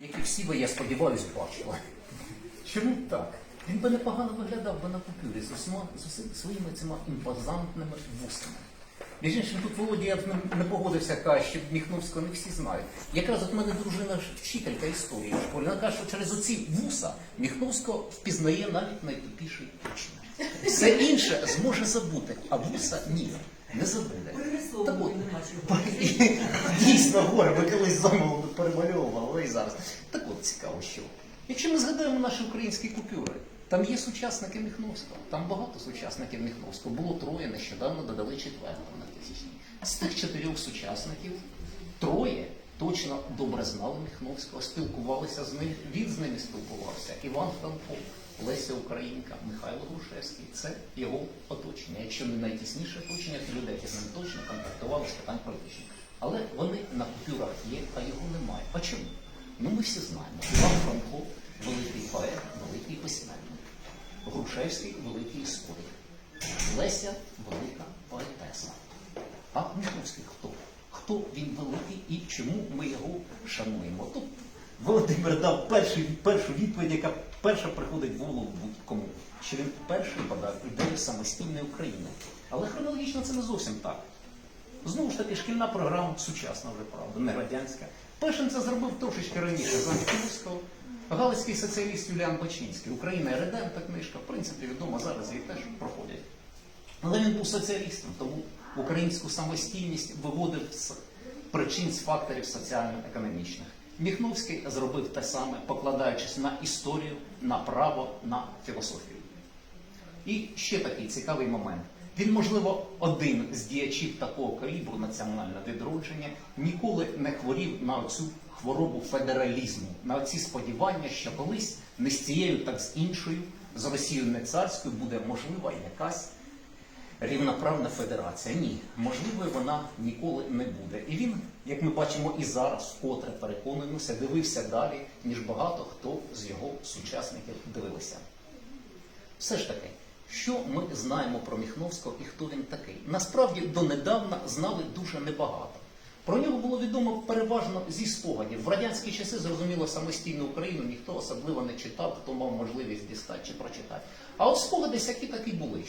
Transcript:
Як і всі ви, я сподіваюся, бачили. Чому так? Він би непогано виглядав би на купюрі з усіма з усіма своїми цими імпозантними вусами. Між іншим, тут Володя я б не погодився, каже, що Міхновського не всі знають. Якраз от мене дружина вчителька історії в школі. Вона каже, що через оці вуса Міхновського впізнає навіть найтупіший учень. Все інше зможе забути, а вуса ні, не забуде. Так от, Дійсно, горе, ви колись замовили перемальовували, і зараз. Так от цікаво, що. Якщо ми згадаємо наші українські купюри, там є сучасники Міхновського, там багато сучасників Міхновського. Було троє, нещодавно додали четвертого на тисячні. З тих чотирьох сучасників троє точно добре знали Міхновського, спілкувалися з ним, він з ними спілкувався. Іван Франко, Леся Українка, Михайло Грушевський. Це його оточення. Якщо не найтісніше оточення, то людей, які з ним точно контактували з питань політичних. Але вони на купюрах є, а його немає. А чому? Ну ми всі знаємо. Іван Франко великий поет, великий письменник. Грушевський великий історик. Леся велика поетеса. Хто? Він великий і чому ми його шануємо? Тут Володимир дав перший, першу відповідь, яка перша приходить в голову будь-кому. Що він перший подав ідею самостійної України. Але хронологічно це не зовсім так. Знову ж таки, шкільна програма сучасна вже правда, не радянська. Першим це зробив трошечки раніше за Міхновського. Галицький соціаліст Юліан Бачинський. Україна і Редента книжка, в принципі, відома зараз її теж проходять. Але він був соціалістом, тому українську самостійність виводив з причин, з факторів соціально-економічних. Міхновський зробив те саме, покладаючись на історію, на право, на філософію. І ще такий цікавий момент. Він, можливо, один з діячів такого калібру національного відродження ніколи не хворів на цю хворобу федералізму, на ці сподівання, що колись не з цією, так з іншою, з Росією не царською буде можлива якась рівноправна федерація. Ні, можливо, вона ніколи не буде. І він, як ми бачимо і зараз, вкотре переконуємося, дивився далі, ніж багато хто з його сучасників дивилися. Все ж таки, що ми знаємо про Міхновського і хто він такий? Насправді донедавна знали дуже небагато. Про нього було відомо переважно зі спогадів. В радянські часи, зрозуміло, самостійну Україну ніхто особливо не читав, хто мав можливість дістати чи прочитати. А от спогади всякі такі були.